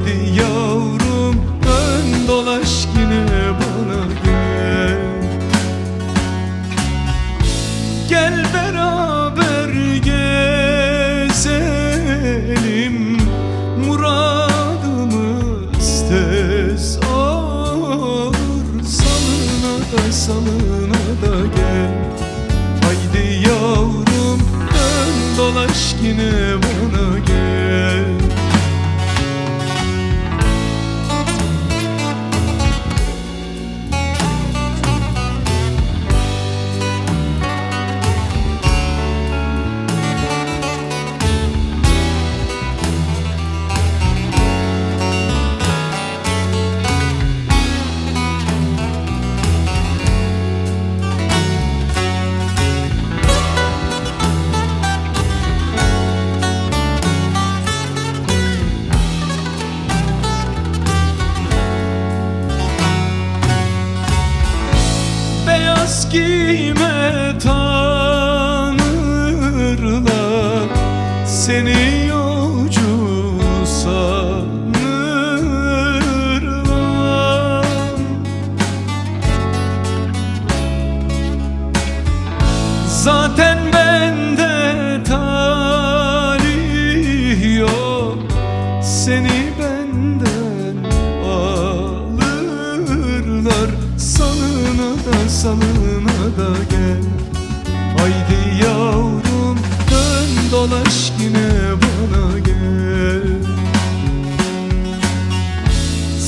miydi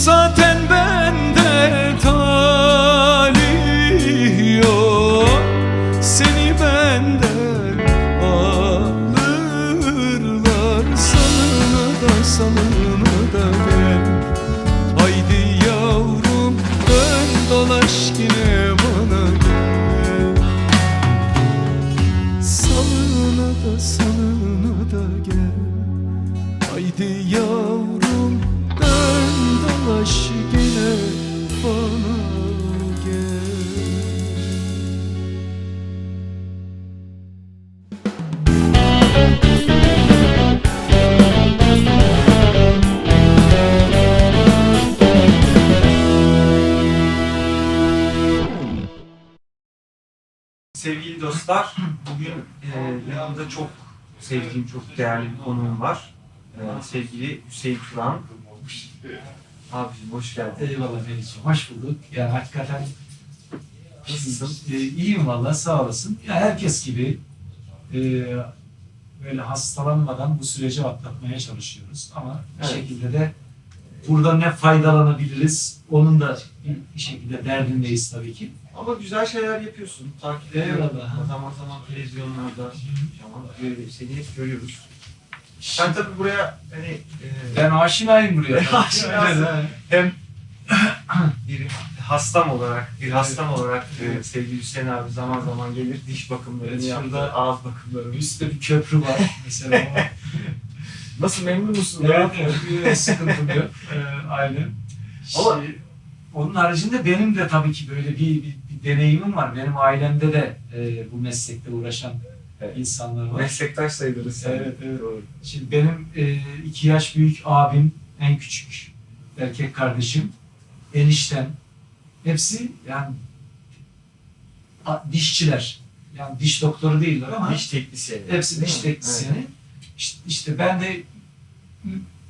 Zaten bende sevdiğim, çok değerli bir konuğum var. E, sevgili Hüseyin Turan. Abicim hoş geldin. Eyvallah Melih'ciğim. Hoş bulduk. Ya hakikaten Nasılsın? e, iyiyim valla sağ olasın. Ya herkes gibi e, böyle hastalanmadan bu süreci atlatmaya çalışıyoruz. Ama bir Evet. şekilde de burada ne faydalanabiliriz onun da bir, şekilde derdindeyiz tabii ki. Ama güzel şeyler yapıyorsun. Takip ediyorum. Eyvallah. Zaman zaman televizyonlarda zaman e, seni hep görüyoruz. Sen tabii buraya hani e, Ben aşinayım buraya. Aşinasın. Hem bir hastam olarak, bir hastam olarak e, sevgili Hüseyin abi zaman zaman gelir diş bakımlarını Evet, yaptı, şurada- ağız bakımlarını. Üstte bir köprü var mesela. Nasıl memnun musun? Evet, evet, aynen. Ama- Şey, onun haricinde benim de tabii ki böyle bir, bir, bir deneyimim var. Benim ailemde de e, bu meslekte uğraşan Evet. insanlar var. Meslektaş sayılırız. Evet, evet. Doğru. Şimdi benim e, iki yaş büyük abim, en küçük erkek kardeşim, eniştem, hepsi yani dişçiler. Yani diş doktoru değiller ama Diş teknisyeni. Hepsi diş Değil mi? İşte, işte ben de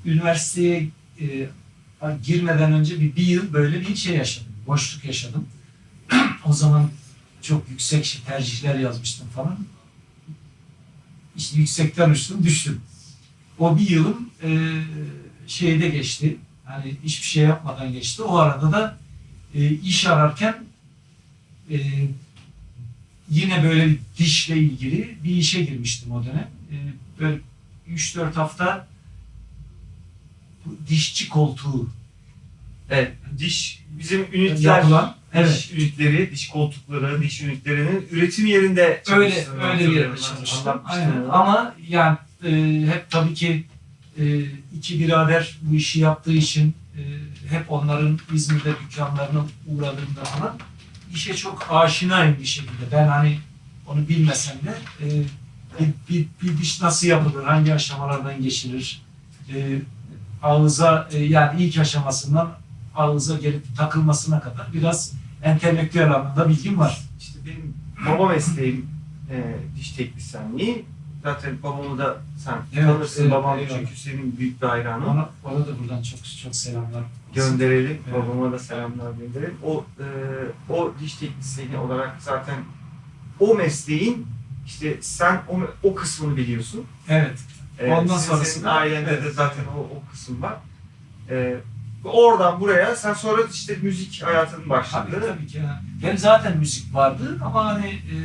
üniversiteye e, girmeden önce bir, bir yıl böyle bir şey yaşadım. Boşluk yaşadım. o zaman çok yüksek şey- tercihler yazmıştım falan. İşte yüksekten uçtum, düştüm. O bir yılım e, şeyde geçti. Hani hiçbir şey yapmadan geçti. O arada da e, iş ararken e, yine böyle dişle ilgili bir işe girmiştim o dönem. E, böyle 3-4 hafta bu dişçi koltuğu Evet. Diş bizim ünitler yapılan evet diş ünitleri, diş koltukları, diş ünitlerinin üretim yerinde öyle öyle bir yerde çalıştım. Anlatmıştın Aynen. onu. Ama yani e, hep tabii ki e, iki birader bu işi yaptığı için e, hep onların İzmir'de dükkanlarına uğradığımda falan işe çok aşinayım bir şekilde. Ben hani onu bilmesem de e, bir, bir, bir diş nasıl yapılır, hangi aşamalardan geçilir, e, ağıza e, yani ilk aşamasından ağıza gelip takılmasına kadar biraz entelektüel anlamda bilgim var. İşte benim baba mesleğim e, diş teknisyenliği. Zaten babamı da sen Evet, tanırsın evet, babam eyvallah. çünkü senin büyük bir hayranın. Ona, ona da buradan çok çok selamlar. gönderelim. Evet. Babama da selamlar gönderelim. O e, o diş teknisyeni olarak zaten o mesleğin işte sen o, o kısmını biliyorsun. Evet. E, Ondan sizin- senin ailende de Evet. zaten o, o kısım var. E, oradan buraya sen sonra işte müzik hayatın başladı. Tabii tabii ki. ya. Benim zaten müzik vardı ama hani e,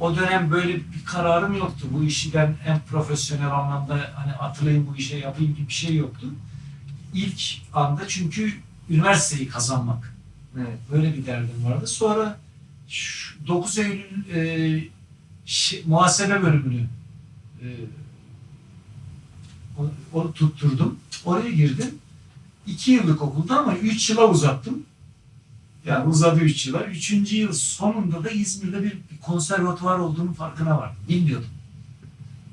o dönem böyle bir kararım yoktu. Bu işi ben en profesyonel anlamda hani atılayım bu işe yapayım gibi bir şey yoktu. İlk anda çünkü üniversiteyi kazanmak. Evet. Böyle bir derdim vardı. Sonra şu 9 Eylül e, muhasebe bölümünü e, onu tutturdum. Oraya girdim. 2 yıllık okulda ama 3 yıla uzattım. Yani uzadı 3 yıla. 3. yıl sonunda da İzmir'de bir, konservatuvar olduğunu farkına vardım. Bilmiyordum.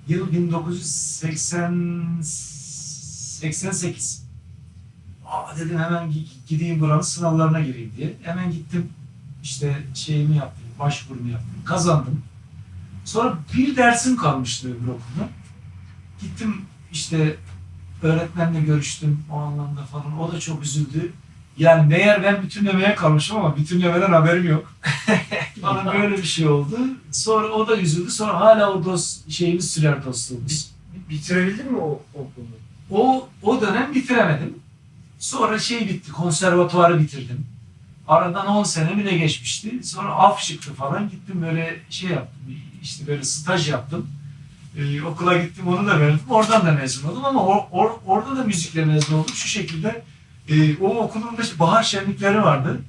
Yıl 1980 88. Aa dedim hemen gi- gideyim buranın sınavlarına gireyim diye. Hemen gittim işte şeyimi yaptım, başvurumu yaptım. Kazandım. Sonra bir dersim kalmıştı öbür okulda. Gittim işte öğretmenle görüştüm o anlamda falan. O da çok üzüldü. Yani meğer ben bütünlemeye kalmışım ama bütünlemeden haberim yok. Bana böyle bir şey oldu. Sonra o da üzüldü. Sonra hala o dost şeyimiz sürer dostluğumuz. Bitirebildin mi o okulu? O, o dönem bitiremedim. Sonra şey bitti, konservatuvarı bitirdim. Aradan 10 sene mi ne geçmişti. Sonra af çıktı falan. Gittim böyle şey yaptım. İşte böyle staj yaptım. Ee, okula gittim onu da verdim. Oradan da mezun oldum ama or- or- orada da müzikle mezun oldum. Şu şekilde e, o okulun da bahar şenlikleri vardı.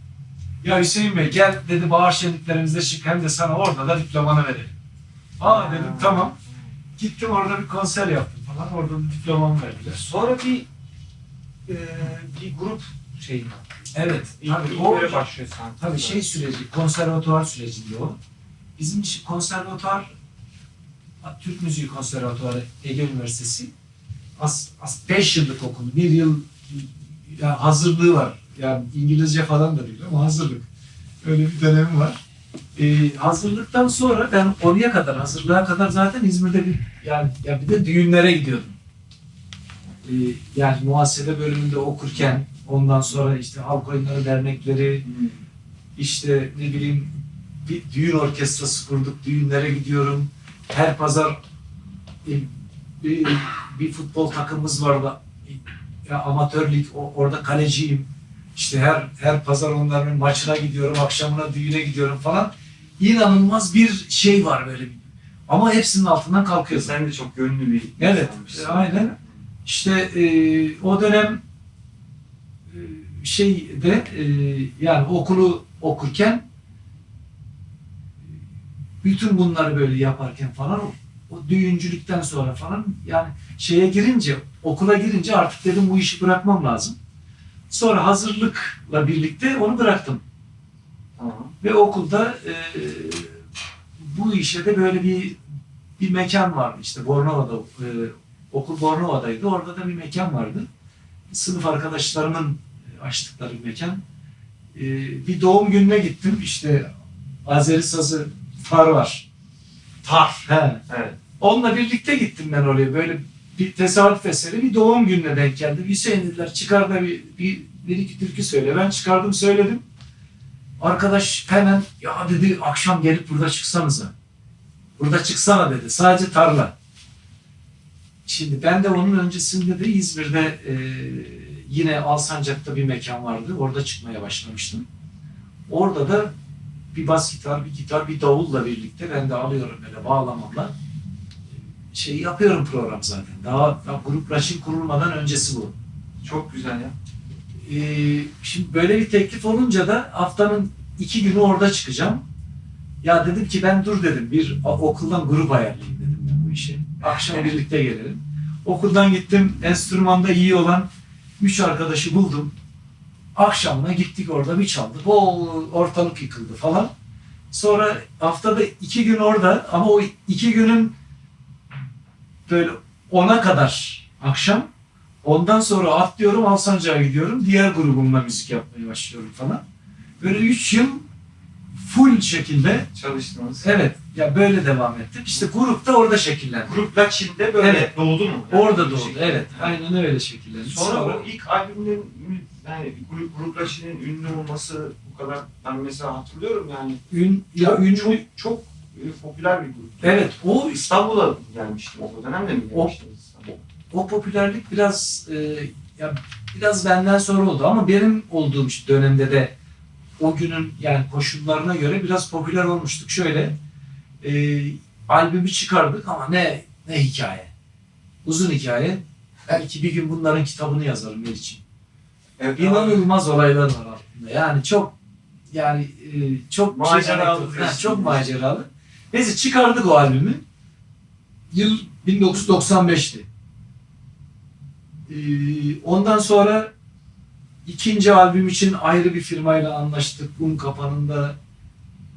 Ya Hüseyin Bey gel dedi bahar şenliklerimizde çık hem de sana orada da diplomanı verelim. Aa dedim tamam. Gittim orada bir konser yaptım falan. Orada da diplomamı verdiler. Sonra bir e, bir grup şeyi. Evet. Tabii, o, başlıyor sanki. tabii şey süreci, konservatuvar süreciydi o. Bizim için konservatuvar, Türk Müziği Konservatuvarı Ege Üniversitesi az, az 5 yıllık okul, bir yıl yani hazırlığı var. Yani İngilizce falan da değil ama hazırlık. Öyle bir dönemi var. Ee, hazırlıktan sonra ben oraya kadar, hazırlığa kadar zaten İzmir'de bir yani ya bir de düğünlere gidiyordum. Ee, yani muhasebe bölümünde okurken ondan sonra işte halk oyunları dernekleri işte ne bileyim bir düğün orkestrası kurduk, düğünlere gidiyorum. Her pazar e, bir, bir futbol takımımız vardı. Ya, amatör lig, orada kaleciyim. İşte her her pazar onların maçına gidiyorum, akşamına düğüne gidiyorum falan. İnanılmaz bir şey var böyle. Ama hepsinin altından kalkıyorsun. Sen de çok gönüllü bir Evet, insanmışsın. aynen. İşte e, o dönem e, şeyde e, yani okulu okurken bütün bunları böyle yaparken falan o, düğüncülükten sonra falan yani şeye girince okula girince artık dedim bu işi bırakmam lazım. Sonra hazırlıkla birlikte onu bıraktım. Tamam. Ve okulda e, bu işe de böyle bir bir mekan vardı işte Bornova'da e, okul Bornova'daydı orada da bir mekan vardı. Sınıf arkadaşlarımın açtıkları bir mekan. E, bir doğum gününe gittim işte Azeri sazı tar var. Tar. He. Evet. Onunla birlikte gittim ben oraya böyle bir tesadüf eseri bir doğum gününe denk geldi. Hüseyin dediler çıkar da bir, bir, bir iki türkü söyle. Ben çıkardım söyledim. Arkadaş hemen ya dedi akşam gelip burada çıksanıza. Burada çıksana dedi. Sadece tarla. Şimdi ben de onun öncesinde de İzmir'de e, yine Alsancak'ta bir mekan vardı. Orada çıkmaya başlamıştım. Orada da bir bas gitar, bir gitar, bir davulla birlikte ben de alıyorum böyle bağlamamla. şey yapıyorum program zaten. Daha, daha grup Raçin kurulmadan öncesi bu. Çok güzel ya. Ee, şimdi böyle bir teklif olunca da haftanın iki günü orada çıkacağım. Ya dedim ki ben dur dedim bir okuldan grup ayarlayayım dedim ben bu işi. Akşam birlikte gelelim. Okuldan gittim enstrümanda iyi olan üç arkadaşı buldum. Akşamına gittik orada bir çaldık. O ortalık yıkıldı falan. Sonra haftada iki gün orada ama o iki günün böyle ona kadar akşam Ondan sonra atlıyorum Alsancak'a gidiyorum. Diğer grubumla müzik yapmaya başlıyorum falan. Böyle üç yıl full şekilde Çalıştınız. evet ya böyle devam ettim. İşte grup da orada şekillendi. Gruplar Çin'de böyle Evet. doğdu mu? Orada bu doğdu. şekilde. Evet. Aynen öyle şekillendi. Sonra, o ilk albümün yani grup, gruplar Çin'in ünlü olması bu kadar ben mesela hatırlıyorum yani. ün, ya Çok, ünlü çok, çok e, popüler bir grup. evet o İstanbul'a gelmiştim o dönemde mi O- gelmiştiniz İstanbul'a? o popülerlik biraz e, ya biraz benden sonra oldu ama benim olduğum dönemde de o günün yani koşullarına göre biraz popüler olmuştuk. Şöyle e, albümü çıkardık ama ne ne hikaye. Uzun hikaye. Belki bir gün bunların kitabını yazarım Meriç'im. Evet, İnanılmaz olaylar var altında. Yani çok yani e, çok Maceralı şey-. Ha, çok maceralı. Neyse çıkardık o albümü. Yıl 1995'ti. Ee, ondan sonra ikinci albüm için ayrı bir firmayla anlaştık. Un kapanında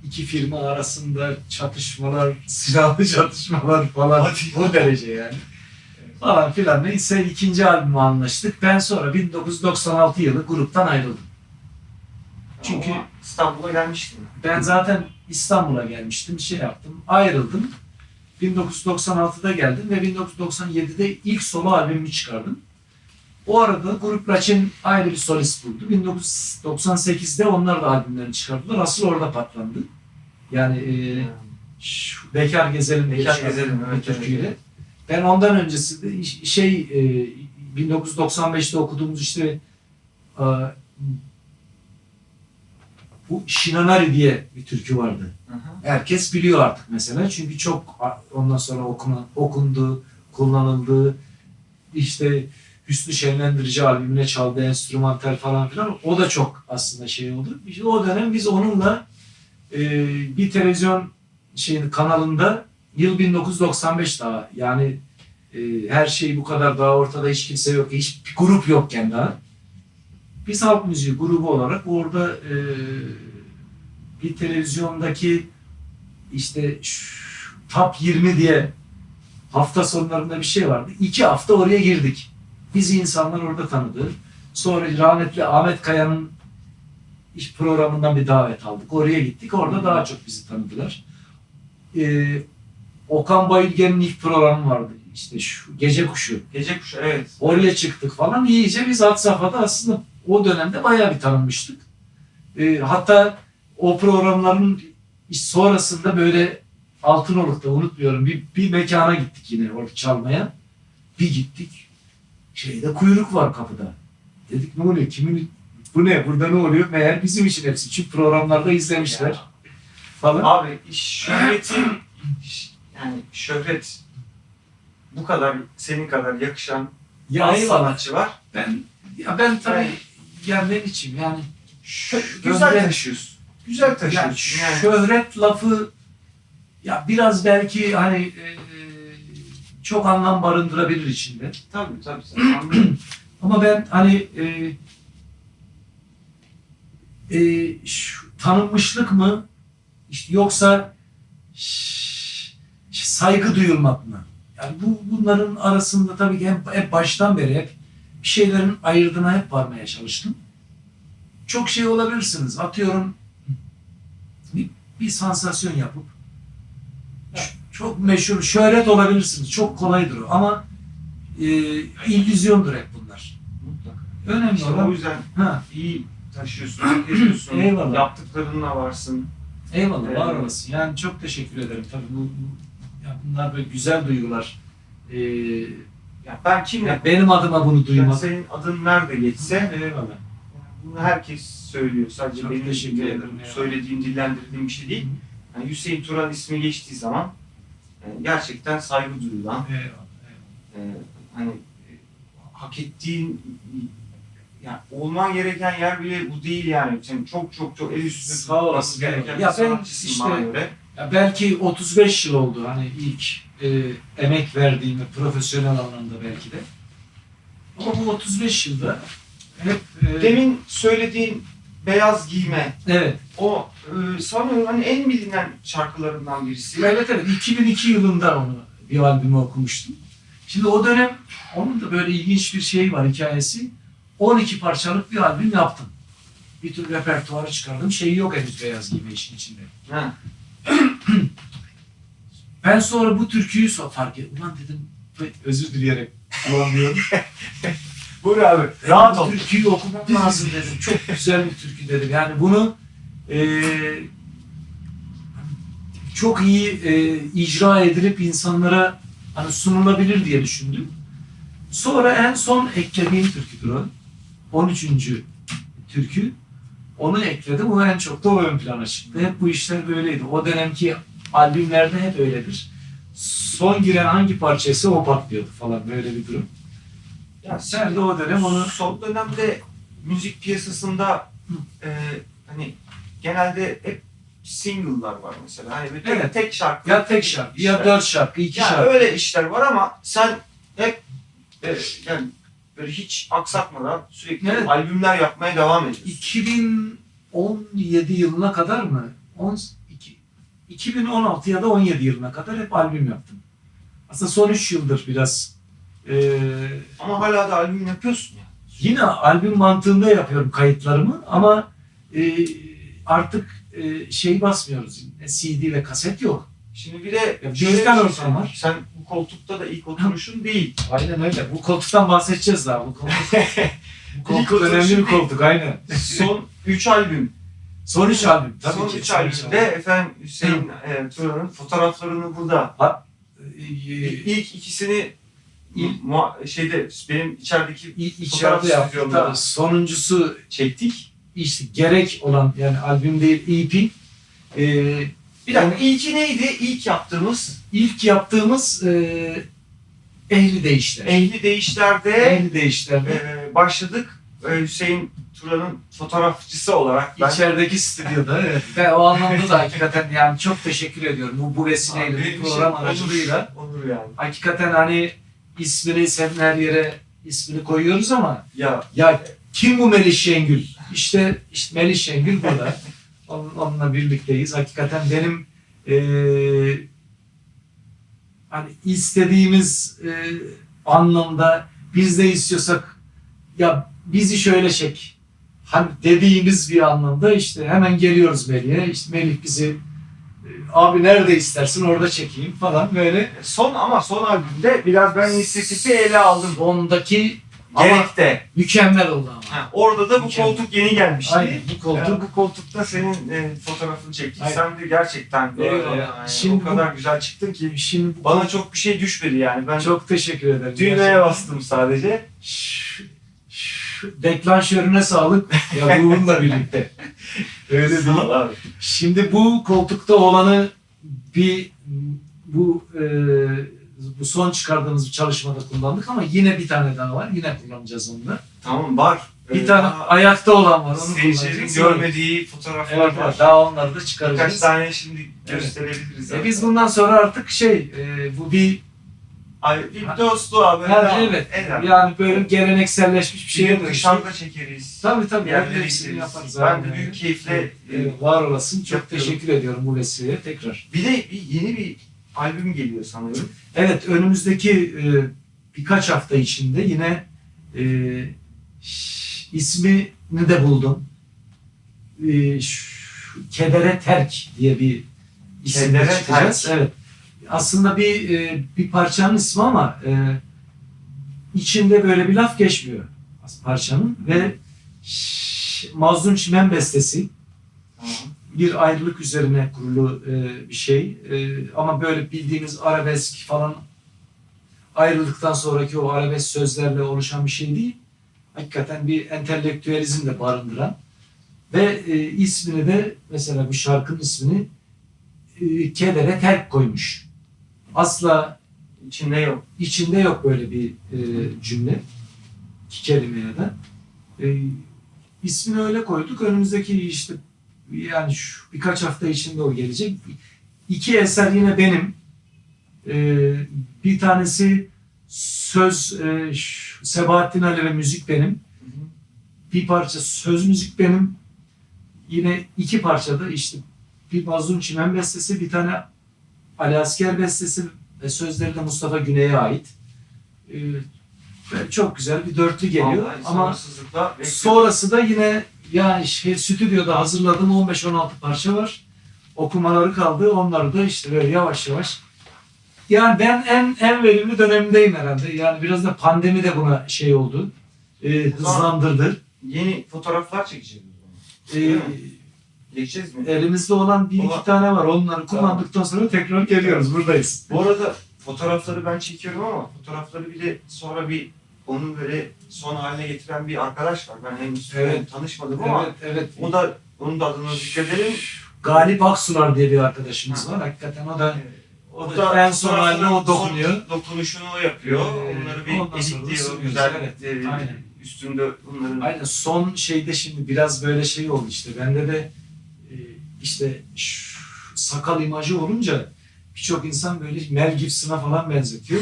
iki firma arasında çatışmalar, silahlı çatışmalar falan Hadi. o derece yani. Falan filan neyse ikinci albümü anlaştık. Ben sonra 1996 yılı gruptan ayrıldım. Çünkü- Ama İstanbul'a gelmiştim. Ben zaten İstanbul'a gelmiştim, şey yaptım, ayrıldım. 1996'da geldim ve 1997'de ilk solo albümümü çıkardım. O arada Grup Raçin ayrı bir solist buldu. 1998'de onlar da albümlerini çıkardılar. Asıl orada patlandı. Yani e, şu Bekar Gezelim diye Bekar Gezelim, evet, türküyle. evet. Ben ondan öncesi de şey e, 1995'te okuduğumuz işte e, bu Shinanari diye bir türkü vardı. Hı hı. Herkes biliyor artık mesela çünkü çok ondan sonra okuna, okundu, kullanıldı. İşte Hüsnü Şenlendirici albümüne çaldı enstrümantal falan filan. O da çok aslında şey oldu. İşte o dönem biz onunla e, bir televizyon şeyin kanalında yıl 1995 daha yani e, her şey bu kadar daha ortada hiç kimse yok, hiç bir grup yokken daha. Biz halk müziği grubu olarak orada e, bir televizyondaki işte şu top 20 diye hafta sonlarında bir şey vardı. İki hafta oraya girdik. Bizi insanlar orada tanıdı. Sonra rahmetli Ahmet Kaya'nın iş programından bir davet aldık. Oraya gittik. Orada daha çok bizi tanıdılar. Ee, Okan Bayülgen'in ilk programı vardı. İşte şu Gece Kuşu. Gece kuşu evet. Oraya çıktık falan. İyice biz had safhada aslında o dönemde bayağı bir tanınmıştık. Ee, hatta o programların sonrasında böyle Altınoluk'ta unutmuyorum bir, bir mekana gittik yine orada çalmaya. Bir gittik. Şeyde kuyruk var kapıda. Dedik ne oluyor? Kimin bu ne? Burada ne oluyor? Meğer bizim için hepsi. Çünkü programlarda izlemişler Ya. falan. Abi şöhretin yani şöhret bu kadar senin kadar yakışan Ya az eyvallah. sanatçı var. Ben ya ben tabii Yani- ya ben içim yani Güzel taşıyorsun. Güzel Yani taşıyorsun. Yani, şöhret lafı ya biraz belki hani e, çok anlam barındırabilir içinde. tabii tabii. tabii. Ama ben hani e, e, şu, tanınmışlık mı işte yoksa saygı duyulmak mı? Yani bu bunların arasında tabii ki hep, hep baştan beri hep bir şeylerin ayırdığına hep varmaya çalıştım. Çok şey olabilirsiniz. Atıyorum bir, bir sansasyon yapıp çok meşhur, şöhret olabilirsiniz. Çok kolaydır o. Ama e, illüzyondur hep bunlar. Mutlaka. Önemli İşte o olan yüzden ha, iyi taşıyorsun, hak ediyorsun. Eyvallah. Yaptıklarınla varsın. eyvallah Evet. var olasın. Yani çok teşekkür ederim. Tabii bu, bu- bunlar böyle güzel duygular. Ee, Ya ben kimle? ya benim adıma bunu Yani duymak. senin adın nerede geçse Eyvallah. bunu herkes söylüyor. Sadece Çok benim teşekkür de ederim ya. söylediğim, dillendirdiğim bir şey değil. Yani Hüseyin Turan ismi geçtiği zaman e, gerçekten saygı duyulan, Eyvallah, eyvallah. e, hani e, hak ettiğin yani olman gereken yer bile bu değil yani. Sen çok çok çok el üstünde Sağ olasın, gereken Ya ben işte- göre. Ya belki 35 yıl oldu hani ilk e, emek verdiğim profesyonel anlamda belki de. Ama bu 35 yılda hep e, Demin söylediğin beyaz giyme, evet o e, sanıyorum hani en bilinen şarkılarından birisi. Evet evet 2002 yılında onu bir albümü okumuştum. Şimdi o dönem onun da böyle ilginç bir şeyi var hikayesi. 12 parçalık bir albüm yaptım. Bir tür repertuarı çıkardım. Şeyi yok henüz beyaz giyme işin içinde. Ha. Ben sonra bu türküyü so fark ettim. Ulan dedim özür dileyerek kullanıyorum. Buyur abi. Rahat ol. Türküyü okumam lazım dedim. Çok güzel bir türkü dedim. Yani bunu eee, çok iyi eee, icra edilip insanlara hani sunulabilir diye düşündüm. Sonra en son eklediğim türküdür o. 13. türkü. Onu ekledim. O en çok da o ön plana çıktı. Hep bu işler böyleydi. O dönemki albümlerde hep öyledir. Son giren hangi parçası o patlıyordu falan böyle bir durum. Ya Sen de o dönem onu son dönemde müzik piyasasında e, hani genelde hep single'lar var mesela. Hani bir tek, Evet. tek şarkı. Ya tek şarkı, ya işler. dört şarkı, iki Yani şarkı. öyle işler var ama sen hep e, yani böyle hiç aksatmadan sürekli Evet. albümler yapmaya devam ediyorsun. 2017 yılına kadar mı? 12, 2016 ya da 17 yılına kadar hep albüm yaptım. Aslında son 3 yıldır biraz eee, Ama hala da albüm yapıyorsun ya. yine albüm mantığında yapıyorum kayıtlarımı ama eee, artık eee, şey basmıyoruz. CD ve kaset yok. Şimdi bir de Ya bir şey ortam var. Sen bu koltukta da ilk oturuşun değil. Aynen öyle. Bu koltuktan bahsedeceğiz daha. Bu koltuk, bu koltuk önemli bir değil. koltuk aynen. Son 3 albüm. Son 3 albüm. Tabii Son ki. 3 son üç albümde efendim Hüseyin e, Turan'ın fotoğraflarını burada. Ee, İlk ikisini mu- şeyde benim içerideki İ- içeride tabii. Sonuncusu çektik. işte gerek olan yani albüm değil EP. Ee, Bir dakika ilki neydi? İlk yaptığımız ilk yaptığımız e, Ehli Değişler. Ehli Değişler'de Ehli Değişler'de. e, başladık. E, Hüseyin Turan'ın fotoğrafçısı olarak ben İçerideki stüdyoda evet. Ve o anlamda da hakikaten yani çok teşekkür ediyorum. Bu, bu vesileyle, Benim bu program onur- aracılığıyla. Onur yani. Hakikaten hani ismini senin her yere ismini koyuyoruz ama Ya Ya kim bu Melih Şengül? İşte, işte Melih Şengül burada. Onun, onunla birlikteyiz. Hakikaten benim eee hani istediğimiz eee, anlamda biz de istiyorsak ya bizi şöyle çek. Hani dediğimiz bir anlamda işte hemen geliyoruz Melih'e. İşte Melih bizi e, abi nerede istersin orada çekeyim falan böyle. son ama son albümde biraz ben inisiyatifi ele aldım. Ondaki ama Gerek de. mükemmel oldu ama. Ha, orada da bu Mükemmel. koltuk yeni gelmişti. Aynen bu koltuk Koltuk, bu koltukta senin e, fotoğrafını çektik. Aynen. Sen de gerçekten böyle Eyvallah. yani, Şimdi o bu- kadar güzel çıktın ki Şimdi bu bana çok bir şey düşmedi yani. Ben çok teşekkür ederim. düğmeye Gerçekten. bastım sadece. Şu- şu deklanşörüne sağlık ya ruhunla birlikte. Öyle Sağ değil. ol abi. Şimdi bu koltukta olanı bir bu e, bu son çıkardığımız bir çalışmada kullandık ama yine bir tane daha var. Yine kullanacağız onu. Tamam var. Bir Ee, tane daha ayakta olan var. Onu Seyircilerin görmediği fotoğraflar Evet, var. evet, daha onları da Birkaç çıkaracağız. tane şimdi Evet. gösterebiliriz. E zaten. biz bundan sonra artık şey e, bu bir Ay, bir dostluğa böyle. Ha, devam evet eder. yani böyle gelenekselleşmiş bir Bir gün dönüştü. dışarıda çekeriz. Tabii tabii. Yerlere Yani gideriz. yaparız. Ben de büyük keyifle Evet, e, evet, var olasın. Çok yapıyorum. teşekkür ediyorum bu vesileye tekrar. Bir de bir, yeni bir albüm geliyor sanıyorum. Evet önümüzdeki e, birkaç hafta içinde yine e, ismini de buldum. E, şu- Kedere Terk diye bir isimle Kedere çıkacağız. Terk. Evet. Aslında bir e, bir parçanın ismi ama e, içinde böyle bir laf geçmiyor parçanın ve Mazlum Çimen bestesi. Bir ayrılık üzerine kurulu e, bir şey. E, ama böyle bildiğimiz arabesk falan ayrıldıktan sonraki o arabesk sözlerle oluşan bir şey değil. Hakikaten bir entelektüelizm de barındıran ve e, ismini de mesela bir şarkının ismini e, Kedere Terk koymuş. asla İçinde yok. içinde yok böyle bir e, cümle. iki kelime ya da. E, ismini öyle koyduk. Önümüzdeki işte yani şu birkaç hafta içinde o gelecek. İki eser yine benim. E, bir tanesi söz e, Sebahattin Ali ve müzik benim. Bir parça söz müzik benim. Yine iki parçada işte bir Mazlum Çimen bestesi, bir tane Ali Asker bestesi ve sözleri de Mustafa Güney'e ait. Ee, çok güzel bir dörtlü geliyor ama sonrası da yine yani şey, stüdyoda hazırladığım 15-16 parça var. Okumaları kaldı. Onları da işte böyle yavaş yavaş yani ben en en verimli dönemindeyim herhalde. Yani biraz da pandemi de buna şey oldu. Ee, hızlandırdı. Yeni fotoğraflar çekeceğiz. zaman. Ee, Geçeceğiz mi? elimizde olan bir iki Olan- tane var. Onları kullandıktan sonra tekrar geliyoruz. Buradayız. Bu arada fotoğrafları ben çekiyorum ama fotoğrafları bir de sonra bir onu böyle son haline getiren bir arkadaş var. Ben henüz Evet. tanışmadım ama Evet, evet. o da onun da adını zikredelim. Galip Aksular diye bir arkadaşımız var. Hakikaten o da o da en son haline o dokunuyor. dokunuşunu o yapıyor. Ee, Onları bir editliyor. Güzel. evet. e, Aynen. Üstünde bunların Aynen son şeyde şimdi biraz böyle şey oldu işte. Bende de e, işte sakal imajı olunca birçok insan böyle Mel Gibson'a falan benzetiyor.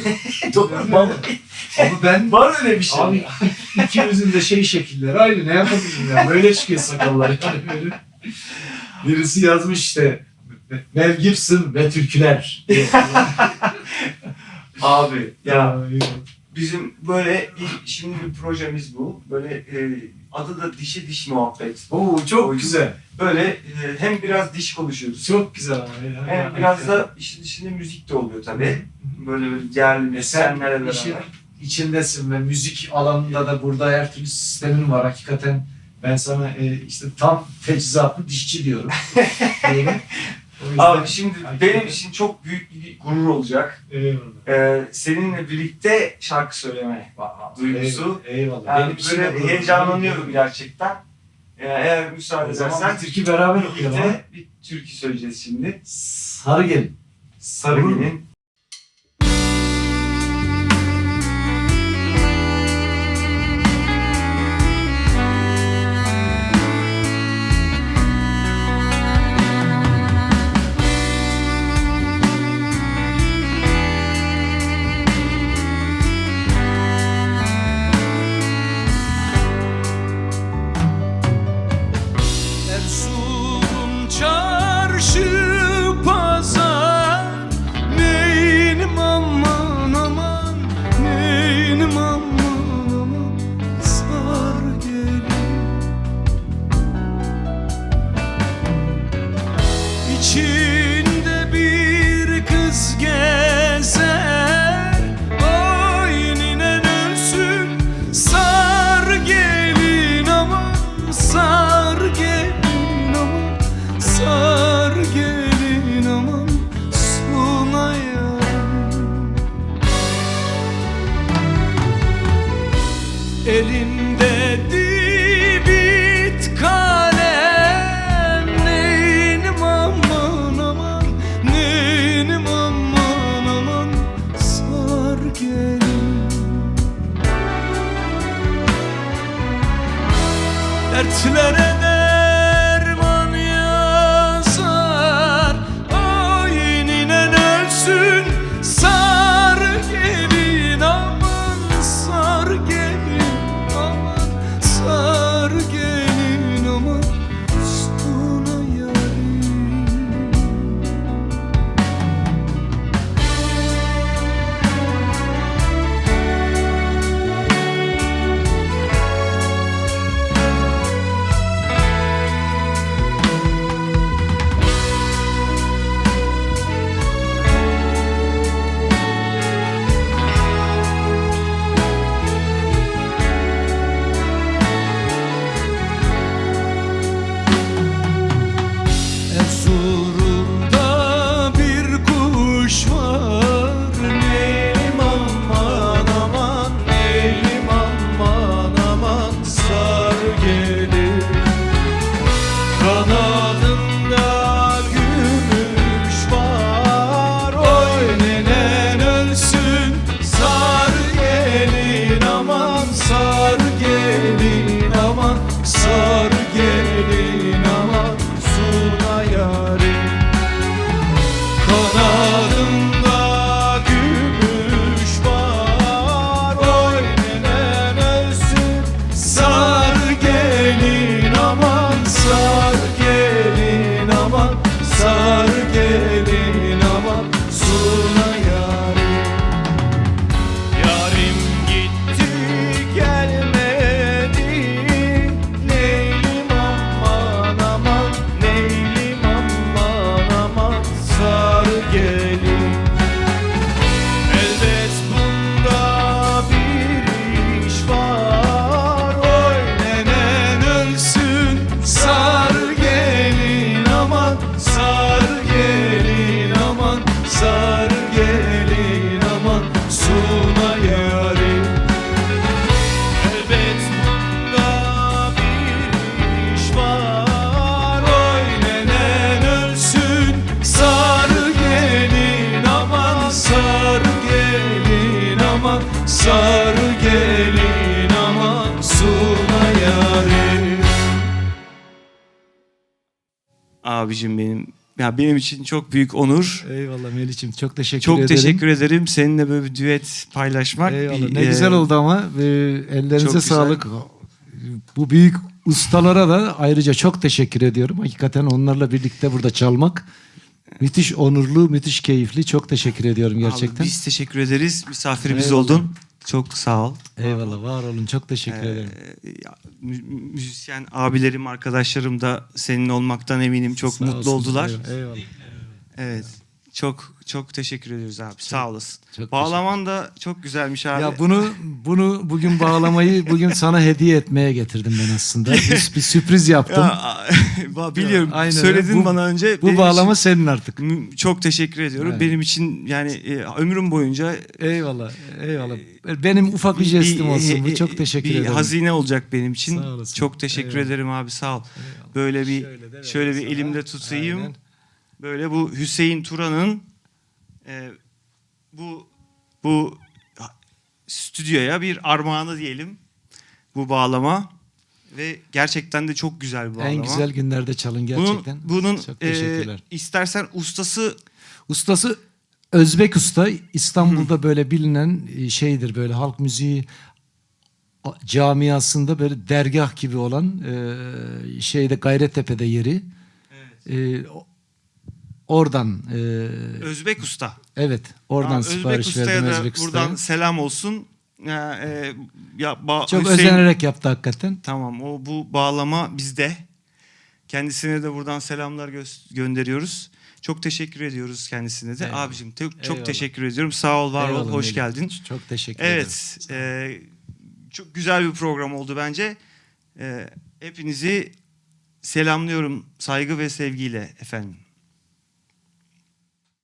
Vallahi Ama ben var öyle bir şey. Abi ikimizin de şey şekilleri aynı ne yapabilirim ya böyle çıkıyor sakallar yani böyle. Birisi yazmış işte Mel Gibson ve türküler. Abi ya Ya, bizim böyle bir, şimdi bir projemiz bu. Böyle e, adı da dişi diş muhabbet. Oo çok Oyun. güzel. Böyle e, hem biraz diş konuşuyoruz. Çok güzel abi. ya. Hem biraz da işin içinde müzik de oluyor tabii. Böyle böyle değerli E sen müzisyenlerle işin beraber. içindesin ve müzik alanında da burada her türlü sistemin var. Hakikaten ben sana e, işte tam teçhizatlı dişçi diyorum. Abi şimdi benim için çok büyük bir gurur olacak. Eyvallah. Ee, seninle birlikte şarkı söyleme duygusu. Eyvallah. Yani Benim için de böyle gurur. heyecanlanıyorum gerçekten. Ee, eğer müsaade O zaman edersen bir türkü beraber okuyalım. ha. birlikte bir türkü söyleyeceğiz şimdi. Sarı gelin. Sarıgül'ün abicim benim. Ya benim için çok büyük onur. Eyvallah Melih'ciğim çok teşekkür Çok ederim. teşekkür ederim. Seninle böyle bir düet paylaşmak. Eyvallah. Ne e, güzel oldu ama e, ellerinize çok sağlık. Bu büyük ustalara da ayrıca çok teşekkür ediyorum. Hakikaten onlarla birlikte burada çalmak müthiş onurlu, müthiş keyifli. Çok teşekkür ediyorum Abi gerçekten. biz teşekkür ederiz. Misafirimiz Eyvallah. oldun. Çok sağ ol. Eyvallah var olun. Çok teşekkür Ee, ederim. müzisyen abilerim, arkadaşlarım da senin olmaktan eminim çok Sağ mutlu olsun. oldular. Eyvallah. eyvallah. Evet. Çok çok teşekkür ediyoruz abi. Sağ olasın. çok Bağlaman da çok güzelmiş abi. Ya bunu bunu bugün bağlamayı bugün sana hediye etmeye getirdim ben aslında. Bir, bir sürpriz yaptım. Ya, biliyorum. Aynen öyle. Söyledin Bu- bana önce. Bu bağlama için- senin artık. Çok teşekkür ediyorum. Evet. Benim için yani e, ömrüm boyunca Eyvallah. Eyvallah. Benim ufak bir jestim olsun bu. e, Çok teşekkür bir ederim. hazine olacak benim için. Sağ olasın. Çok teşekkür Eyvallah. ederim abi sağ ol. Eyvallah. Böyle bir Şöyle şöyle bir sana. elimde tutayım. Aynen. Böyle bu Hüseyin Turan'ın e, bu bu stüdyoya bir armağanı diyelim. Bu bağlama ve gerçekten de çok güzel bir bağlama. En güzel günlerde çalın gerçekten. Bunun, bunun Çok e, teşekkürler. istersen ustası Ustası Özbek Usta İstanbul'da böyle bilinen e, şeydir böyle halk müziği camiasında böyle dergah gibi olan e, şeyde Gayrettepe'de yeri. E, o- oradan e, Özbek Usta. evet oradan Aa, sipariş Usta'ya verdim da Özbek buradan Usta'ya. selam olsun. Ya, e, ya, ba- Çok Hüseyin- özenerek yaptı hakikaten. Tamam o bu bağlama bizde. Kendisine de buradan selamlar gö- gönderiyoruz. Çok teşekkür ediyoruz kendisine de. Eyvallah. Abicim te- çok Eyvallah. teşekkür ediyorum. Sağ ol, var ol, Eyvallah hoş Melih. geldin. Çok teşekkür ederim. Evet, e, çok güzel bir program oldu bence. E, hepinizi selamlıyorum saygı ve sevgiyle efendim.